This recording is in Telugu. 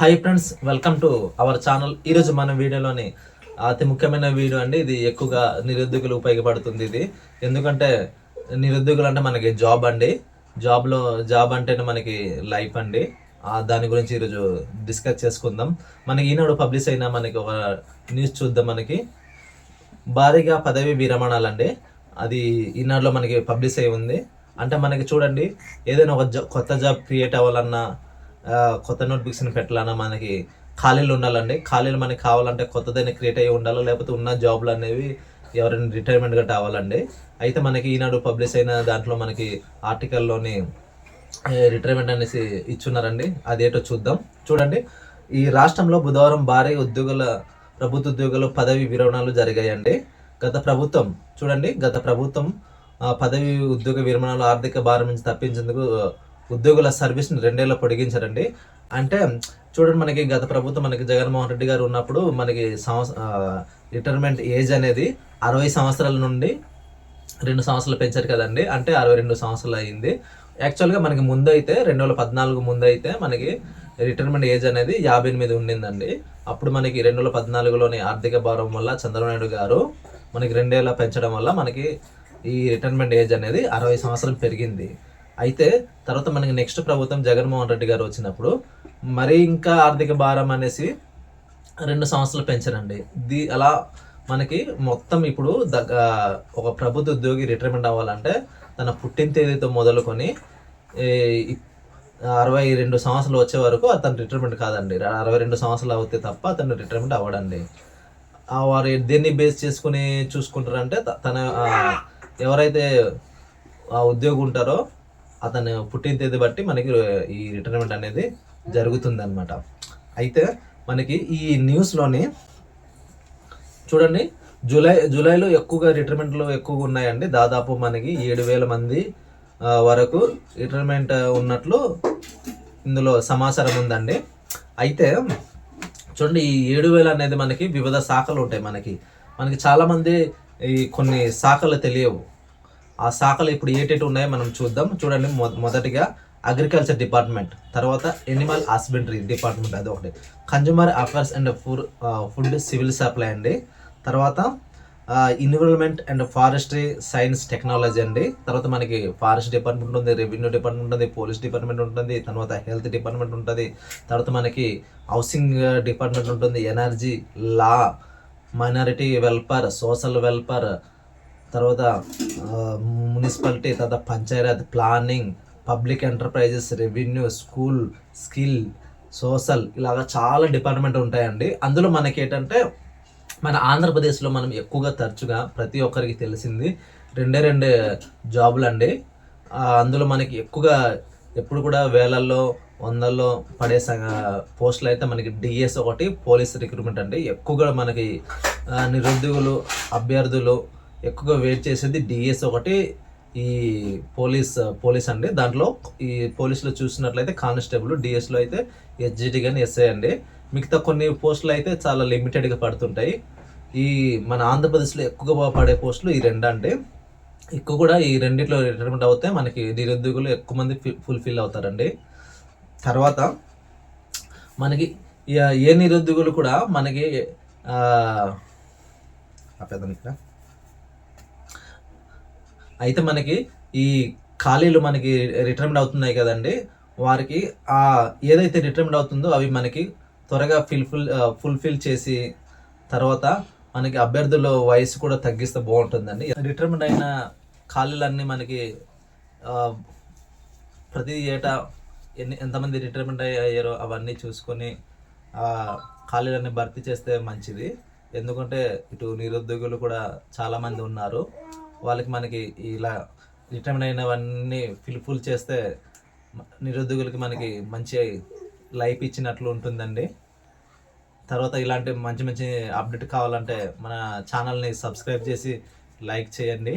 Hi friends welcome to our channel ఈరోజు మన వీడియోలోని అతి ముఖ్యమైన వీడియో అండి. ఇది ఎక్కువగా నిరుద్యోగులు ఉపయోగపడుతుంది ఇది. ఎందుకంటే నిరుద్యోగులు అంటే మనకి జాబ్ అండి. జాబ్లో జాబ్ అంటేనే మనకి లైఫ్ అండి. దాని గురించి ఈరోజు డిస్కస్ చేసుకుందాం. మనకి ఈనాడు పబ్లిష్ అయిన మనకి ఒక న్యూస్ చూద్దాం మనకి. భారీగా పదవి విరమణాలండి. అది ఈనాడులో మనకి పబ్లిష్ అయి ఉంది. అంటే మనకి చూడండి ఏదైనా ఒక జా కొత్త జాబ్ క్రియేట్ అవ్వాలన్నా కొత్త నోట్బుక్స్ని పెట్టాలన్నా మనకి ఖాళీలు ఉండాలండి. ఖాళీలు మనకి కావాలంటే కొత్తదైనా క్రియేట్ అయ్యి ఉండాలి? లేకపోతే ఉన్న జాబ్లు అనేవి ఎవరైనా రిటైర్మెంట్గా కావాలండి. అవ్వాలండి అయితే మనకి ఈనాడు పబ్లిష్ అయిన దాంట్లో మనకి ఆర్టికల్లోని రిటైర్మెంట్ అనేసి ఇచ్చున్నారండి. అదేటో చూద్దాం. చూడండి. ఈ రాష్ట్రంలో బుధవారం భారీ ఉద్యోగుల ప్రభుత్వ ఉద్యోగులు పదవి విరమణలు జరిగాయండి. గత ప్రభుత్వం చూడండి. గత ప్రభుత్వం పదవి ఉద్యోగ విరమణలు ఆర్థిక భారం నుంచి తప్పించేందుకు ఉద్యోగుల సర్వీస్ని రెండేళ్ళు పొడిగించారండి. అంటే చూడండి మనకి గత ప్రభుత్వం మనకి జగన్మోహన్ రెడ్డి గారు ఉన్నప్పుడు మనకి సంవత్స రిటైర్మెంట్ ఏజ్ అనేది అరవై సంవత్సరాల నుండి రెండు సంవత్సరాలు పెంచారు కదండి. అంటే అరవై రెండు సంవత్సరాలు అయింది. యాక్చువల్గా మనకి ముందు అయితే రెండు వేల పద్నాలుగు ముందు అయితే మనకి రిటైర్మెంట్ ఏజ్ అనేది యాభై ఎనిమిది ఉండిందండి. అప్పుడు మనకి రెండు వేల పద్నాలుగులోని ఆర్థిక భారం వల్ల చంద్రబాబు గారు మనకి రెండేళ్ళ పెంచడం వల్ల మనకి ఈ రిటైర్మెంట్ ఏజ్ అనేది అరవై సంవత్సరం పెరిగింది. అయితే తర్వాత మనకి నెక్స్ట్ ప్రభుత్వం జగన్మోహన్ రెడ్డి గారు వచ్చినప్పుడు మరి ఇంకా ఆర్థిక భారం అనేసి రెండు సంవత్సరాలు పెంచారండి. దీ అలా మనకి మొత్తం ఇప్పుడు దగ్గ ఒక ప్రభుత్వ ఉద్యోగి రిటైర్మెంట్ అవ్వాలంటే తన పుట్టిన తేదీతో మొదలుకొని అరవై రెండు సంవత్సరాలు వచ్చే వరకు అతను రిటైర్మెంట్ కాదండి. అరవై రెండు సంవత్సరాలు అవుతే తప్ప అతను రిటైర్మెంట్ అవ్వడండి. వారు దేన్ని బేస్ చేసుకుని చూసుకుంటారంటే తన ఎవరైతే ఆ ఉద్యోగి ఉంటారో అతను పుట్టిన తేదీ బట్టి మనకి ఈ రిటైర్మెంట్ అనేది జరుగుతుంది అనమాట అయితే మనకి ఈ న్యూస్లోని చూడండి జూలై జూలైలో ఎక్కువగా రిటైర్మెంట్లు ఎక్కువగా ఉన్నాయండి. దాదాపు మనకి ఏడు వేల మంది వరకు రిటైర్మెంట్ ఉన్నట్లు ఇందులో సమాచారం ఉందండి. అయితే చూడండి ఈ ఏడు వేలు అనేది మనకి వివిధ శాఖలు ఉంటాయి మనకి. మనకి చాలామంది ఈ కొన్ని శాఖలు తెలియవు. ఆ శాఖలు ఇప్పుడు ఏటేటి ఉన్నాయో మనం చూద్దాం. చూడండి మొ- మొదటిగా అగ్రికల్చర్ డిపార్ట్మెంట్ తర్వాత ఎనిమల్ హస్బెండరీ డిపార్ట్మెంట్ అది ఒకటి. Consumer affairs and food food civil supply అండి. తర్వాత environment and forestry science technology అండి. తర్వాత మనకి ఫారెస్ట్ డిపార్ట్మెంట్ ఉంటుంది రెవెన్యూ డిపార్ట్మెంట్ ఉంటుంది పోలీస్ డిపార్ట్మెంట్ ఉంటుంది తర్వాత హెల్త్ డిపార్ట్మెంట్ ఉంటుంది తర్వాత మనకి హౌసింగ్ డిపార్ట్మెంట్ ఉంటుంది energy law minority welfare social welfare తర్వాత మున్సిపాలిటీ తర్వాత panchayat planning public enterprises revenue school skill social ఇలాగా చాలా డిపార్ట్మెంట్ ఉంటాయండి. అందులో మనకి ఏంటంటే మన ఆంధ్రప్రదేశ్లో మనం ఎక్కువగా తరచుగా ప్రతి ఒక్కరికి తెలిసింది రెండే రెండే జాబులు అండి అందులో మనకి ఎక్కువగా ఎప్పుడు కూడా వేలల్లో వందల్లో పడే పోస్టులు అయితే మనకి డిఎస్ ఒకటి పోలీస్ రిక్రూట్మెంట్ అండి. ఎక్కువగా మనకి నిరుద్యోగులు అభ్యర్థులు ఎక్కువగా వెయిట్ చేసేది డిఎస్ ఒకటి ఈ పోలీస్ పోలీస్ అండి. దాంట్లో ఈ పోలీసులో చూసినట్లయితే కానిస్టేబుల్ డిఎస్లో అయితే హెచ్జిటి కానీ ఎస్ఐ అండి. మిగతా కొన్ని పోస్టులు అయితే చాలా లిమిటెడ్గా పడుతుంటాయి. ఈ మన ఆంధ్రప్రదేశ్లో ఎక్కువగా పడే పోస్టులు ఈ రెండు అండి. ఎక్కువ కూడా ఈ రెండిట్లో రిటైర్మెంట్ అవుతే మనకి నిరుద్యోగులు ఎక్కువ మంది ఫుల్ఫిల్ అవుతారండి. తర్వాత మనకి ఇక ఏ నిరుద్యోగులు కూడా మనకి ఆ, ఇక్కడ. అయితే మనకి ఈ ఖాళీలు మనకి రిటైర్మెంట్ అవుతున్నాయి కదండి వారికి ఆ ఏదైతే రిటైర్మెంట్ అవుతుందో అవి మనకి త్వరగా ఫిల్ఫిల్ ఫుల్ఫిల్ చేసి తర్వాత మనకి అభ్యర్థుల వయసు కూడా తగ్గిస్తే బాగుంటుందండి. రిటైర్మెంట్ అయిన ఖాళీలన్నీ మనకి ప్రతి ఏటా ఎన్ని ఎంతమంది రిటైర్మెంట్ అయ్యారో అవన్నీ చూసుకొని ఖాళీలన్నీ భర్తీ చేస్తే మంచిది. ఎందుకంటే ఇటు నిరుద్యోగులు కూడా చాలామంది ఉన్నారు. వాళ్ళకి మనకి ఇలా రిటైర్మెంట్ అయినవన్నీ ఫిల్ఫుల్ చేస్తే నిరుద్యోగులకి మనకి మంచి లైఫ్ ఇచ్చినట్లు ఉంటుందండి. తర్వాత ఇలాంటి మంచి మంచి అప్డేట్ కావాలంటే మన ఛానల్ని సబ్స్క్రైబ్ చేసి లైక్ చేయండి.